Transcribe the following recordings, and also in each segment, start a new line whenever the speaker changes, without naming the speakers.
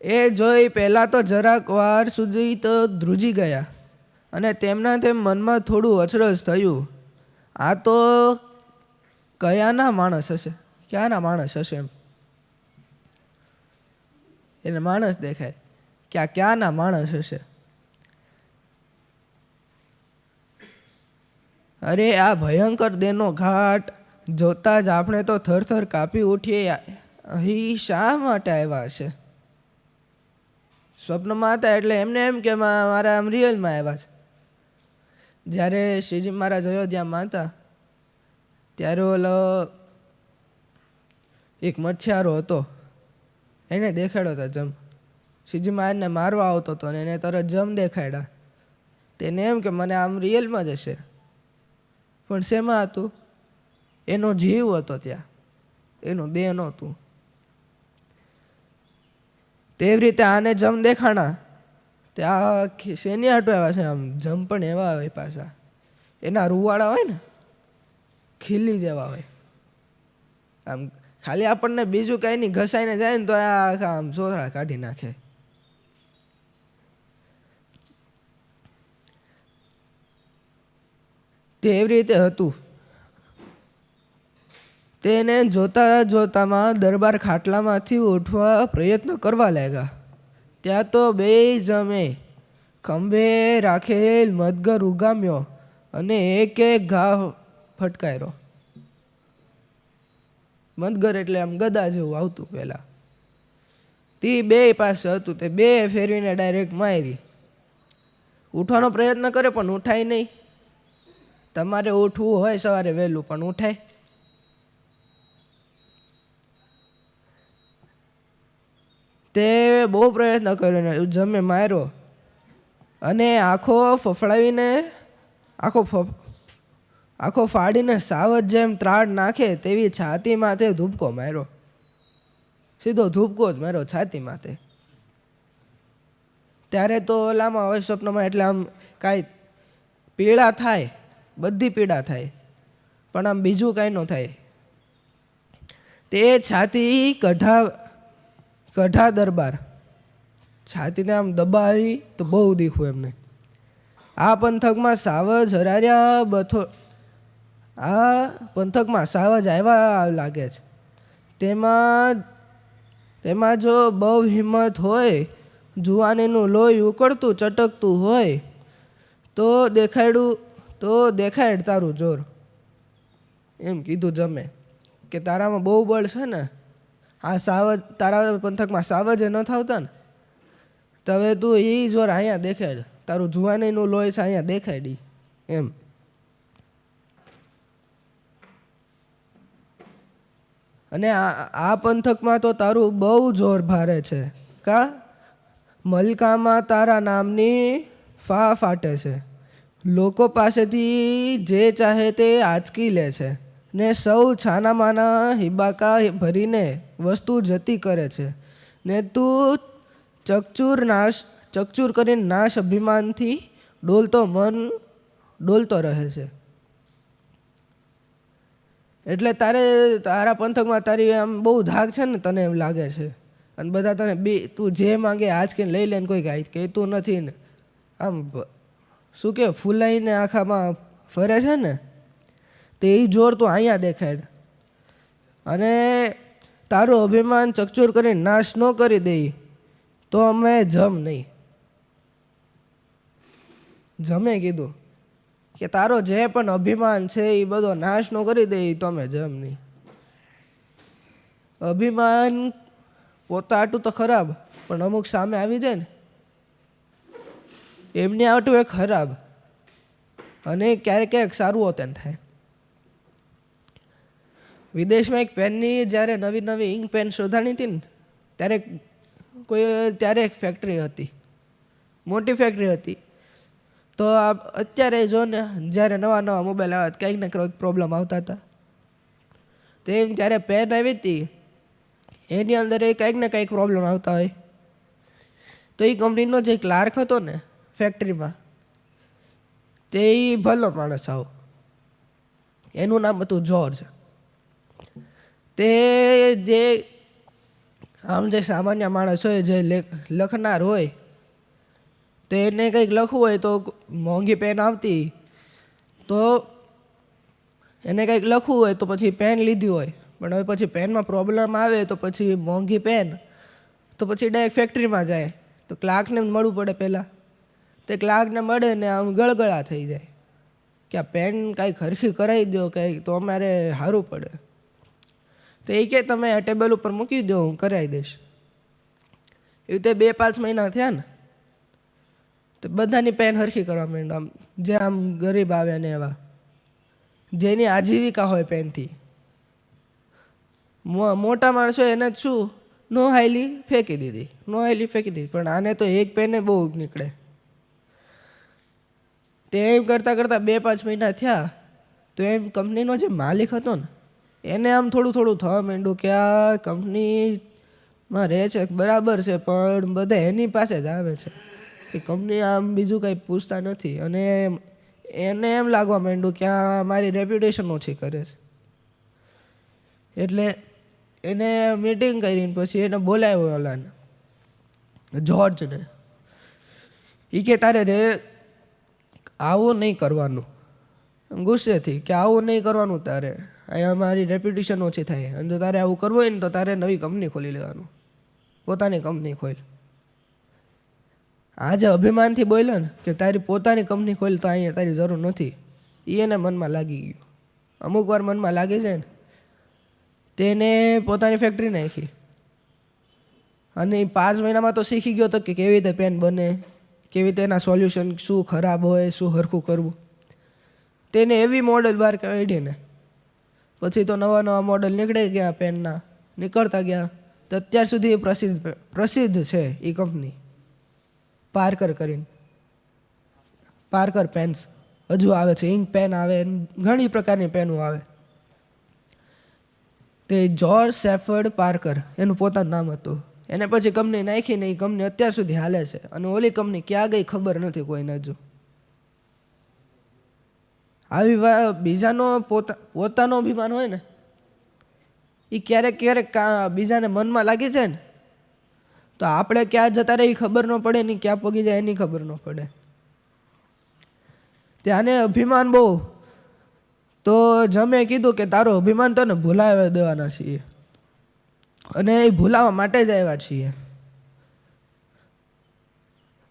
એ જોઈ પહેલાં તો જરાક વાર સુધી તો ધ્રુજી ગયા અને તેમના તેમ મનમાં થોડું અચરજ થયું. આ તો કયાના માણસ હશે? ક્યાંના માણસ હશે એમ? એને માણસ દેખાય. કે આ ક્યાંના માણસ હશે? અરે, આ ભયંકર દેનો ઘાટ જોતા જ આપણે તો થરથર કાપી ઉઠીએ. અહીં શા માટે આવ્યા હશે? સ્વપ્નમાં હતા એટલે એમને એમ કે મારા આમ રિયલમાં આવ્યા છે. જ્યારે શ્રીજી મહારાજ અયોધ્યામાં હતા, ત્યારે ઓલો એક મચ્છારો હતો, એને દેખાડ્યો હતો જમ. શ્રીજી મહારાજને મારવા આવતો હતો ને એને તરત જમ દેખાડ્યા. તેને એમ કે મને આમ રિયલમાં જ હશે. પણ શેમાં હતું? એનો જીવ હતો ત્યાં. એનું દેહ નહોતું. તેવી રીતે આને જમ દેખાણા. ત્યાં શેની આટો આવ્યા છે? આમ જમ પણ એવા હોય પાછા. એના રૂવાળા હોય ને? ખીલી જેવા હોય. આમ ખાલી આપણને બીજું કાંઈ નહીં, ઘસાઈને જાય ને તો આ આખા આમ સોથળા કાઢી નાખે. તે એવી રીતે હતું. તેને જોતા જોતામાં દરબાર ખાટલામાંથી ઉઠવા પ્રયત્ન કરવા લાગ્યા. ત્યાં તો બે જમે ખંભે રાખેલ મદગર ઉગામ્યો અને એક એક ઘા ફટકાર્યો. મદગર એટલે આમ ગદા જેવું આવતું પહેલાં. તે બે પાસે હતું, તે બે ફેરવીને ડાયરેક્ટ મારી. ઉઠવાનો પ્રયત્ન કરે પણ ઉઠાય નહીં. તમારે ઉઠવું હોય સવારે વહેલું પણ ઉઠાય. બહુ પ્રયત્ન કર્યો ને જમે માર્યો. અને આખો ફફડાવીને, આખો આખો ફાડીને સાવજ જેમ ત્રાડ નાખે તેવી છાતી માથે ધૂપકો માર્યો. સીધો ધૂપકો જ માર્યો છાતી માથે ત્યારે તો ઓલામાં હોય સ્વપ્નમાં એટલે આમ કાંઈ પીડા થાય, બધી પીડા થાય, પણ આમ બીજું કાંઈ ન થાય. તે છાતી કઢા કઢા દરબાર છાતીને આમ દબાવી તો બહુ દીખું એમને. આ પંથકમાં સાવજ હરાર્યા બથો આ પંથકમાં સાવજ આવ્યા લાગે છે. તેમાં તેમાં જો બહુ હિંમત હોય, જુવાનીનું લોહી ઉકળતું, ચટકતું હોય, તો દેખાડું તો દેખાડ તારું જોર. એમ કીધું જમે કે તારામાં બહુ બળ છે ને? આ સાવજ તારા પંથકમાં સાવજ ન થાવતા ને? તો હવે તું એ જોર અહીંયા દેખાડ. તારું જુવાનીનું લોહી છે અહીંયા દેખાડી. એમ. અને આ પંથકમાં તો તારું બહુ જોર ભારે છે. કા? મલકામાં તારા નામની ફા ફાટે છે. લોકો પાસેથી જે ચાહે તે આંચકી લે છે. ને સૌ છાનામાના હિબાકા ભરીને વસ્તુ જતી કરે છે. ને તું ચકચૂર નાશ, ચકચૂર કરીને નાશ અભિમાનથી ડોલતો મન ડોલતો રહે છે. એટલે તારે, તારા પંથકમાં તારી આમ બહુ ધાક છે ને તને એમ લાગે છે. અને બધા તને, બી, તું જે માંગે આજ કે લઈ લે ને કોઈ ગાય, કહેતું નથી ને. આમ શું કે, ફૂલાઈને આખામાં ફરે છે ને? તે એ જોર તું અહીંયા દેખાડ અને તારું અભિમાન ચકચૂર કરીને નાશ ન કરી દઈ તો અમે જમ નહીં. જમે કીધું કે તારો જે પણ અભિમાન છે એ બધો નાશ નો કરી દે તો અમે જમ નહીં. અભિમાન પોતા આટું તો ખરાબ, પણ અમુક સામે આવી જાય ને, એમની આટું એ ખરાબ. અને ક્યારેક ક્યારેક સારું હોતે થાય. વિદેશમાં એક પેનની જ્યારે નવી નવી ઇંક પેન શોધાણી હતી ને, ત્યારે કોઈ, ત્યારે એક ફેક્ટરી હતી. મોટી ફેક્ટરી હતી. તો આ અત્યારે જો ને, જ્યારે નવા નવા મોબાઈલ આવ્યા કંઈક ને કંઈક પ્રોબ્લેમ આવતા હતા. તેમ ત્યારે પેન આવી હતી, એની અંદર એ કંઈક ને કંઈક પ્રોબ્લેમ આવતા હોય. તો એ કંપનીનો જે ક્લાર્ક હતો ને ફેક્ટરીમાં તે ભલો માણસ આવો. એનું નામ હતું જોર્જ તે જે આમ જે સામાન્ય માણસ હોય, જે લેખ- લખનાર હોય, તો એને કંઈક લખવું હોય, તો મોંઘી પેન આવતી, તો એને કંઈક લખવું હોય, તો પછી પેન લીધી હોય. પણ હવે પછી પેનમાં પ્રોબ્લેમ આવે, તો પછી મોંઘી પેન તો પછી ડાયરેક્ટ ફેક્ટરીમાં જાય. તો ક્લાર્કને મળવું પડે પહેલાં. તે ક્લાર્કને મળે ને આમ ગળગળા થઈ જાય. કે આ પેન કાંઈક હરખી કરાવી દો કંઈક તો અમારે સારું પડે. તો એ કે તમે ટેબલ ઉપર મૂકી દો, હું કરાવી દઈશ. એવી રીતે બે પાંચ મહિના થયા ને. તો બધાની પેન હરખી કરવા માંડ્યો. આમ, જે આમ ગરીબ આવે ને એવા. જેની આજીવિકા હોય પેનથી. મોટા માણસો એને શું? નો હાઈલી ફેંકી દીધી. નો હાઈલી ફેંકી દીધી. પણ આને તો એક પેને બહુ નીકળે. તે એમ કરતાં કરતાં બે પાંચ મહિના થયા. તો એમ કંપનીનો જે માલિક હતો ને એને આમ થોડું થોડું થવા માંડ્યું કે આ કંપનીમાં રહે છે, બરાબર છે, પણ બધા એની પાસે જ આવે છે. કે કંપની આમ બીજું કંઈ પૂછતા નથી. અને એને એમ લાગવા માંડ્યું કે આ મારી રેપ્યુટેશન ઓછી કરે છે. એટલે એને મીટિંગ કરીને પછી એને બોલાવ્યો ઓલાને જોર્જને એ કે, તારે રે, આવું નહીં કરવાનું. ગુસ્સેથી કે, આવું નહીં કરવાનું તારે. અહીંયા મારી રેપ્યુટેશન ઓછી થાય. અને જો તારે આવું કરવું હોય ને તો તારે નવી કંપની ખોલી લેવાનું. પોતાની કંપની ખોલ. આજે અભિમાનથી બોલ્યો ને કે તારી પોતાની કંપની ખોલ તો અહીંયા તારી જરૂર નથી એ એને મનમાં લાગી ગયું. અમુક વાર મનમાં લાગી જાય ને, તેને પોતાની ફેક્ટરી નાખી. અને પાંચ મહિનામાં તો શીખી ગયો તો કે કેવી રીતે પેન બને, કેવી રીતે એના સોલ્યુશન શું ખરાબ હોય, શું હરખું કરવું. તેને એવી મોડલ બહાર કાઢી ને પછી તો નવા નવા મોડલ નીકળી ગયા પેનના. નીકળતા ગયા. તો અત્યાર સુધી પ્રસિદ્ધ પ્રસિદ્ધ છે એ કંપની. પાર્કર કરીને. Parker pens. હજુ આવે છે. ઇંક પેન આવે. ઘણી પ્રકારની પેનો આવે. તે જોર્જ સેફર્ડ પાર્કર. એનું પોતાનું નામ હતું. એને પછી કંપની નાખીને એ કંપની અત્યાર સુધી હાલે છે. અને ઓલી કંપની ક્યાં ગઈ ખબર નથી કોઈને હજુ. આવી બીજાનો પોતા પોતાનો અભિમાન હોય ને એ ક્યારેક ક્યારેક બીજાને મનમાં લાગી જાય ને, તો આપણે ક્યાં જતા રહે એ ખબર ન પડે ને ક્યાં પગી જાય એની ખબર ન પડે. ત્યાંને અભિમાન બહુ. તો જમે કીધું કે તારો અભિમાન તને ભૂલાવી દેવાના છીએ. અને એ ભૂલાવા માટે જ આવ્યા છીએ.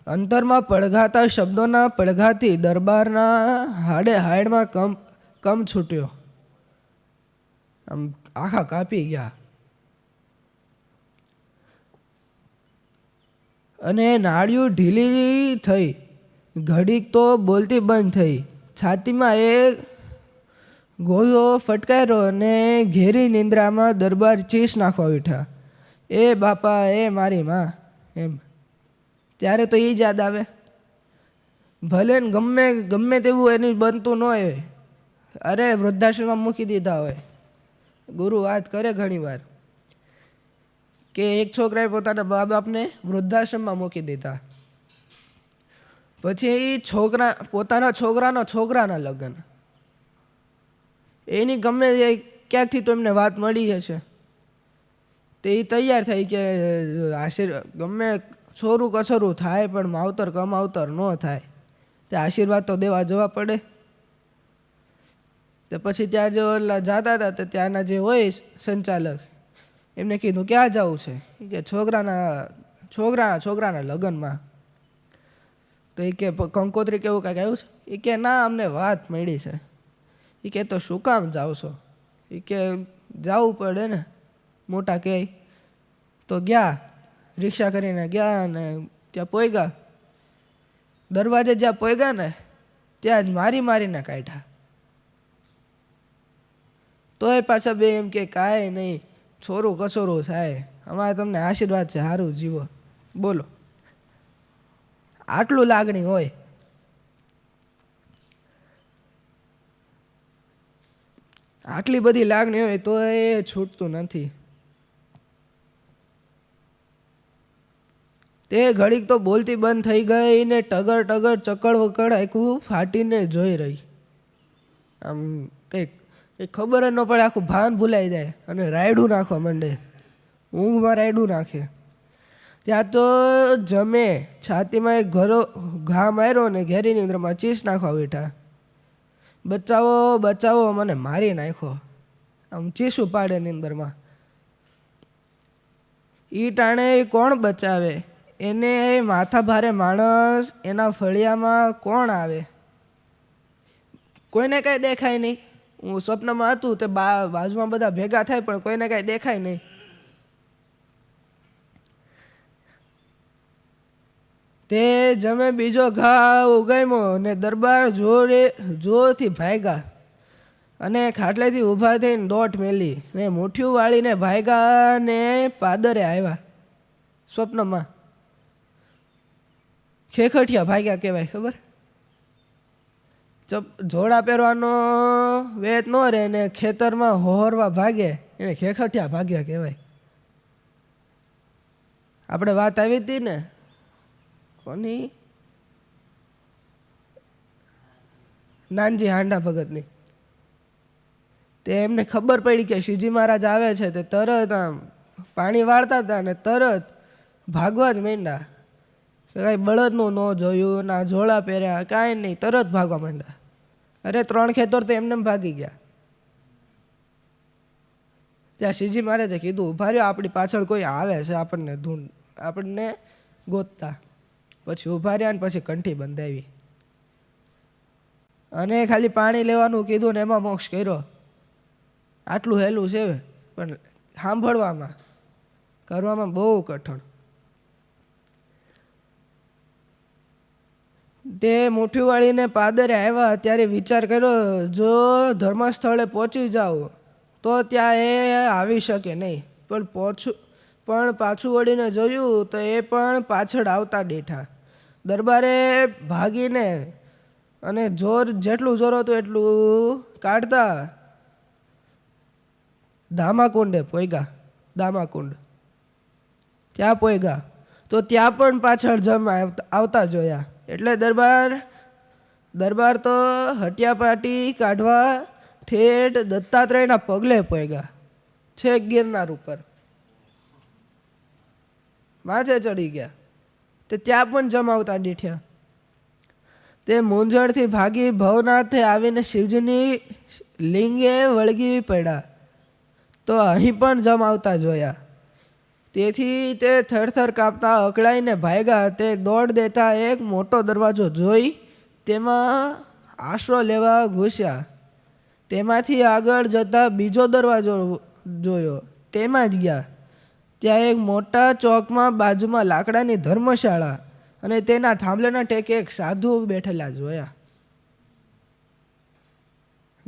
અંતરમાં પડઘાતા શબ્દોના પડઘાથી દરબારના હાડે હાડમાં કમ કમ છૂટ્યો. આમ આખા કાપી ગયા. અને નાળિયું ઢીલી થઈ. ઘડીક તો બોલતી બંધ થઈ. છાતીમાં એ ગોળો ફટકાર્યો અને ઘેરી નિંદ્રામાં દરબાર ચીસ નાખવા બેઠા. એ બાપા, એ મારી માં. એમ. ત્યારે તો એ જ યાદ આવે. ભલે ને ગમે ગમે તેવું એનું બનતું ન હોય, અરે વૃદ્ધાશ્રમમાં મૂકી દીધા હોય. ગુરુ વાત કરે ઘણીવાર કે એક છોકરાએ પોતાના મા બાપને વૃદ્ધાશ્રમમાં મૂકી દીધા. પછી એ છોકરા, પોતાના છોકરાનો છોકરાના લગ્ન. એની ગમે ક્યાંકથી તો એમને વાત મળી હશે. તે એ તૈયાર થઈ કે આશીર્વાદ, ગમે છોરું કછરું થાય, પણ માવતર કમાવતર ન થાય. તે આશીર્વાદ તો દેવા જવા પડે. તો પછી ત્યાં જે ઓલા જતા હતા, તો ત્યાંના જે હોય સંચાલક, એમને કીધું, ક્યાં જવું છે? કે, છોકરાના છોકરાના છોકરાના લગ્નમાં. તો એ કે કંકોત્રી કેવું કાંઈક આવ્યું છે? એ કે, ના, અમને વાત મળી છે. એ કે, તો શું કામ જાવ છો? એ કે, જવું પડે ને. મોટા કહે તો ગયા. રિક્ષા કરીને ગયા અને ત્યાં પોઈગા દરવાજે જ્યાં પોઈગા ને, ત્યાં જ મારી મારીને કાઢ્યા. તોય પાછા બે એમ કે કાંઈ નહીં, છોરું કસોરું થાય. અમારે તમને આશીર્વાદ છે સારું જીવો. બોલો. આટલું લાગણી હોય. આટલી બધી લાગણી હોય તો એ છૂટતું નથી. તે ઘડીક તો બોલતી બંધ થઈ ગઈ ને ટગર ટગર ચકડ વકડ આખું ફાટીને જોઈ રહી. આમ કંઈક કંઈક ખબર જ ન પડે, આખું ભાન ભૂલાઈ જાય અને રાયડું નાખવા માંડે. ઊંઘમાં રાયડું નાખે. ત્યાં તો જમે, છાતીમાં એક ઘરો, ઘા માર્યો ને ઘેરી નિંદ્રમાં ચીસ નાખવા બેઠા. બચાવો બચાવો મને મારી નાખો આમ ચીસું પાડે નિંદરમાં ઈ ટાણે કોણ બચાવે? એને માથા ભારે માણસ, એના ફળિયામાં કોણ આવે? કોઈને કાંઈ દેખાય નહીં. હું સ્વપ્નમાં હતું તે બા, બાજુમાં બધા ભેગા થાય પણ કોઈને કાંઈ દેખાય નહીં. તે જમે બીજો ઘા ઉગામ્યો ને દરબાર જોરે, જોરથી ભાગ્યા અને ખાટલેથી ઊભા થઈને દોટ મેલી ને મુઠ્ઠીઓ વાળીને ભાગ્યા ને પાદરે આવ્યા સ્વપ્નમાં. ખેખઠિયા ભાગ્યા કહેવાય, ખબર? જોડા પહેરવાનો વેત ન રહે ને ખેતરમાં હોહરવા ભાગે, એને ખેખઠિયા ભાગ્યા કહેવાય. આપણે વાત આવી હતી ને, કોની? નાનજી હાંડા ભગતની. તે એમને ખબર પડી કે શિવજી મહારાજ આવે છે, તે તરત આમ પાણી વાળતા હતા ને તરત ભાગવા જ માંડ્યા. કાંઈ બળદનું ન જોયું, ના જોડા પહેર્યા, કાંઈ નહીં, તરત ભાગવા માંડ્યા. અરે ત્રણ ખેતર તો એમને એમ ભાગી ગયા. ત્યાં શિવજી મહારાજે કીધું, ઊભા રહ્યો, આપણી પાછળ કોઈ આવે છે આપણને ધૂંઢ આપણને ગોતતા. પછી ઊભા રહ્યા ને પછી કંઠી બંધાવી. અને ખાલી પાણી લેવાનું કીધું ને એમાં મોક્ષ કર્યો. આટલું હેલું છે, પણ સાંભળવામાં, કરવામાં બહુ કઠણ. તે મુઠ્ઠીવાળીને પાદરે આવ્યા, ત્યારે વિચાર કર્યો, જો ધર્મસ્થળે પહોંચી જાઓ, તો ત્યાં એ આવી શકે નહીં. પણ પહોંચું પણ પાછું વળીને જોયું, તો એ પણ પાછળ આવતા બેઠા દરબારે ભાગીને અને જોર, જેટલું જોર હતું એટલું કાઢતા દામાકુંડે પોયગા દામાકુંડ ત્યાં પોયગા. તો ત્યાં પણ પાછળ જમ આવતા જોયા. એટલે દરબાર દરબાર તો હટિયા પાટી કાઢવા ઠેઠ દત્તાત્રેયના પગલે પોયગા, છેક ગિરનાર ઉપર. માથે ચડી ગયા. તે ત્યાં પણ જમાવતા દીઠ્યા તે મૂંઝણથી ભાગી ભવનાથે આવીને શિવજીની લિંગે વળગી પડ્યા. તો અહીં પણ જમાવતા જોયા. તેથી તે થરથર કાપતા, અકળાઈને ભાગ્યા તે દોડ દેતા એક મોટો દરવાજો જોઈ તેમાં આશરો લેવા ઘૂસ્યા. તેમાંથી આગળ જતા બીજો દરવાજો જોયો. તેમાં જ ગયા. ત્યાં એક મોટા ચોકમાં બાજુમાં લાકડાની ધર્મશાળા અને તેના થાંભલાના ટેકે એક સાધુ બેઠેલા જોયા.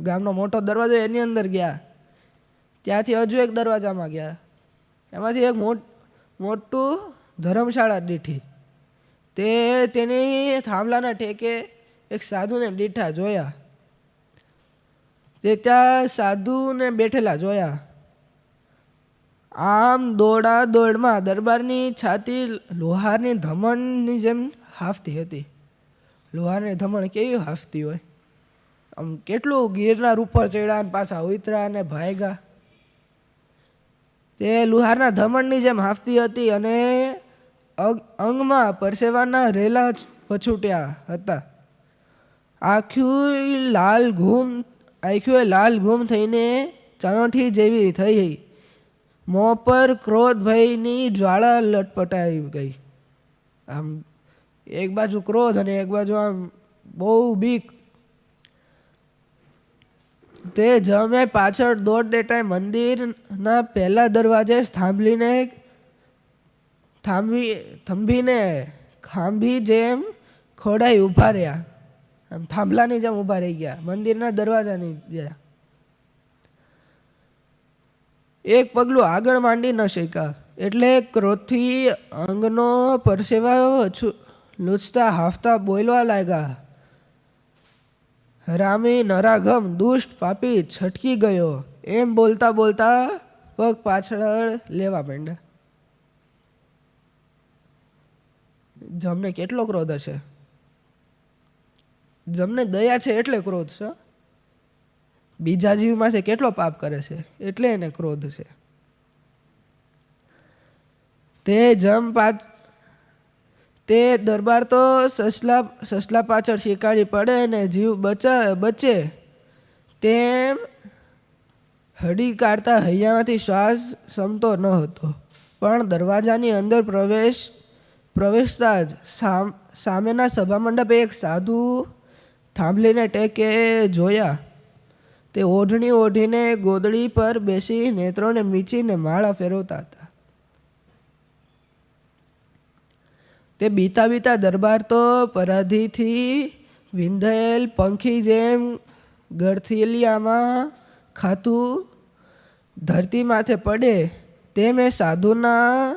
ગામનો મોટો દરવાજો એની અંદર ગયા. ત્યાંથી હજુ એક દરવાજામાં ગયા. એમાંથી એક મોટ ધર્મશાળા દીઠી. તે તેની થાંભલાના ઠેકે એક સાધુને દીઠા જોયા. તે ત્યાં સાધુને બેઠેલા જોયા. આમ દોડા દોડમાં દરબારની છાતી લોહારની ધમણની જેમ હાફતી હતી. લોહારની ધમણ કેવી હાફતી હોય? આમ કેટલું ગિરનાર ઉપર ચડ્યા ને પાછા ઉતરા ને ભાગ્યા. તે લુહારના ધમણની જેમ હાફતી હતી અને અગ- અંગમાં પરસેવાના રેલા પછૂટ્યા હતા. આખું લાલ ઘૂમ આખું લાલ ઘૂમ થઈને ચણોઠી જેવી થઈ મોં પર ક્રોધ ભયની જ્વાળા લટપટાઈ ગઈ. આમ એક બાજુ ક્રોધ અને એક બાજુ આમ બહુ બીક તે જમે પાછળ દોડ દેટાય મંદિરના પહેલા દરવાજે થાંભલીને થાંભી, થંભીને ખાંભી જેમ ખોડાઈ ઊભા રહ્યા. આમ થાંભલાની જેમ ઊભા રહી ગયા, મંદિરના દરવાજાની ગયા એક પગલું આગળ માંડી ન શક્યા, એટલે ક્રોધથી અંગનો પરસેવા લૂછતા હાફતા બોલવા લાગ્યા. રામી નરાગમ દુષ્ટ પાપી છટકી ગયો. એમ બોલતા બોલતા પગ પાછળ લેવા માંડ્યા. જમને કેટલો ક્રોધ હશે? જમને દયા છે એટલે ક્રોધ છે? બીજા જીવમાંથી કેટલો પાપ કરે છે? એટલે એને ક્રોધ છે. તે જમ પાછ તે દરબાર તો સસલા સસલા પાછળ શિકારી પડે ને જીવ બચા, બચે. તેમ હડી કાઢતા હૈયામાંથી શ્વાસ સમતો ન હતો. પણ દરવાજાની અંદર પ્રવેશ, પ્રવેશતા જ સામ, સામેના સભા મંડપે એક સાધુ થાંભલીને ટેકે જોયા. તે ઓઢણી ઓઢીને ગોદડી પર બેસી નેત્રોને મીચીને માળા ફેરવતા હતા. તે બીતા બીતા દરબાર તો પરાધીથી વિંધાયેલ પંખી જેમ ગળથિલિયામાં ખાતું ધરતી માથે પડે તેમ એ સાધુના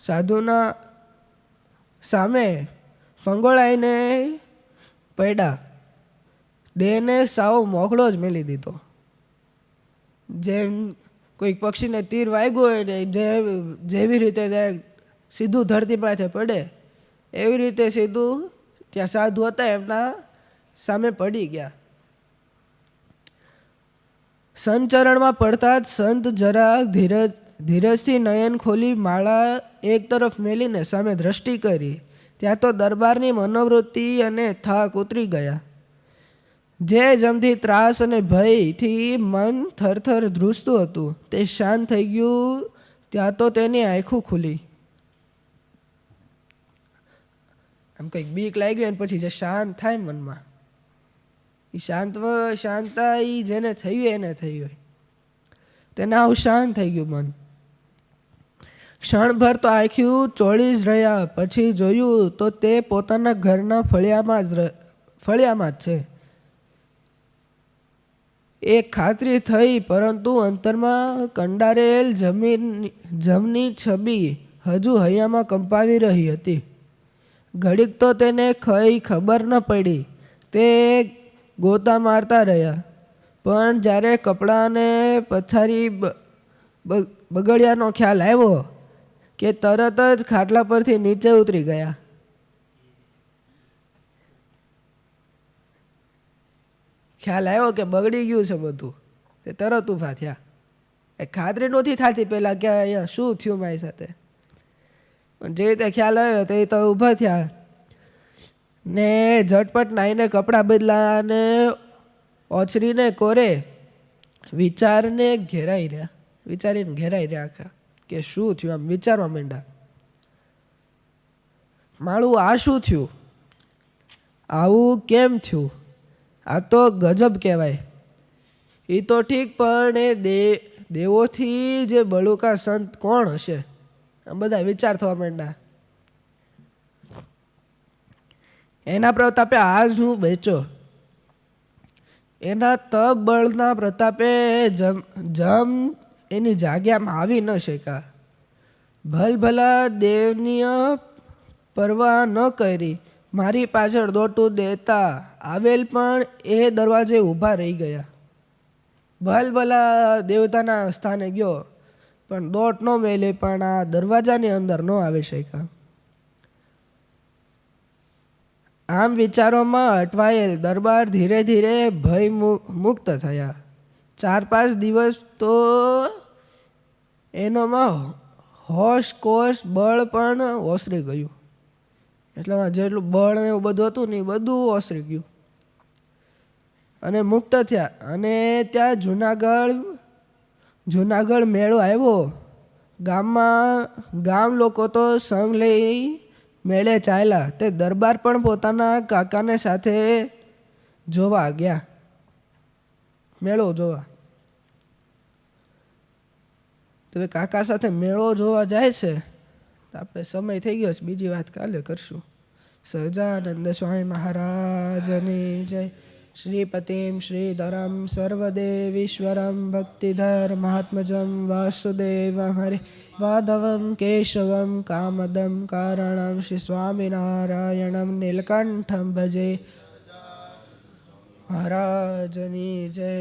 સાધુના સામે ફંગોળાઈને પડ્યા. દેહને સાવ મોકળો જ મેલી દીધો. જેમ કોઈક પક્ષીને તીર વાગ્યું હોય ને જે જેવી રીતે સીધું ધરતી પાસે પડે. એવી રીતે સીધું ત્યાં સાધુ હતા, એમના સામે પડી ગયા. સંચરણમાં પડતા જ સંત જરાક ધીરજ, ધીરજથી નયન ખોલી માળા એક તરફ મેલીને સામે દ્રષ્ટિ કરી. ત્યાં તો દરબારની મનોવૃત્તિ અને થાક ઉતરી ગયા. જે જમથી ત્રાસ અને ભયથી મન થરથર ધ્રુસતું હતું, તે શાંત થઈ ગયું. ત્યાં તો તેની આંખો ખુલી. આમ કંઈક બીક લાગી અને પછી જે શાંત થાય મનમાં. એ શાંત શાંતતા એ જેને થયું એને થઈ હોય. તેને આવું શાંત થઈ ગયું મન. ક્ષણભર તો આખ્યું ચોળી જ રહ્યા, પછી જોયું તો તે પોતાના ઘરના ફળિયામાં જ ફળિયામાં જ છે. એ ખાતરી થઈ, પરંતુ અંતરમાં કંડારેલ જમીન, જમની છબી હજુ હૈયામાં કંપાવી રહી હતી. ઘડીક તો તેને ખઈ ખબર ન પડી. તે ગોતા મારતા રહ્યા. પણ જ્યારે કપડાને પથારી બગડ્યાનો ખ્યાલ આવ્યો કે તરત જ ખાટલા પરથી નીચે ઉતરી ગયા. ખ્યાલ આવ્યો કે બગડી ગયું છે બધું. તે તરત ઊભા થયા. એ ખાતરી નહોતી થતી પહેલાં કે અહીંયા શું થયું મારી સાથે? પણ જે રીતે ખ્યાલ આવ્યો તે તો ઊભા થયા. ને ઝટપટ નાહીને કપડાં બદલા અને ઓછરીને કોરે. વિચારને ઘેરાઈ રહ્યા. વિચારીને ઘેરાઈ રહ્યા આખા. કે શું થયું આમ વિચારવા માંડ્યા. મારું આ શું થયું? આવું કેમ થયું? આ તો ગજબ કહેવાય. એ તો ઠીક પણ એ દે, દેવોથી જે બળુકા સંત કોણ હશે? બધા વિચાર થવા માંડ્યા. એના પ્રતાપે આજ હું બેચો એના તપ બળના પ્રતાપે જમ જમ એની જાગ્યામાં આવી ન શક્યા. ભલભલા દેવનીય પરવા ન કરી, મારી પાછળ દોટું દેતા આવેલ પણ એ દરવાજે ઊભા રહી ગયા. ભલભલા દેવતાના સ્થાને ગયો. પણ દોટ ન મેલે, પણ આ દરવાજાની અંદર ન આવી શક્યા. આમ વિચારોમાં અટવાયેલ દરબાર ધીરે ધીરે ભય મુક્ત થયા. ચાર પાંચ દિવસ તો એનોમાં હોશ, કોશ, બળ પણ ઓસરી ગયું. એટલે જેટલું બળ ને એવું બધું હતું ને એ બધું ઓસરી ગયું. અને મુક્ત થયા. અને ત્યાં જુનાગઢ જુનાગઢ મેળો આવ્યો. ગામમાં, ગામ લોકો તો સંગ લઈ મેળે ચાલ્યા. તે દરબાર પણ પોતાના કાકાને સાથે જોવા ગયા. મેળો જોવા. તો કાકા સાથે મેળો જોવા જાય છે. આપણે સમય થઈ ગયો છે. બીજી વાત કાલે કરશું. સહજાનંદ સ્વામી મહારાજની જય. ભક્તિધર મહાત્મજમ વાસુદેવ હરે માધવમ કેશવમ કામદમ કારણમ શ્રી સ્વામિનારાયણમ નીલકંઠમ ભજે મહારાજની જય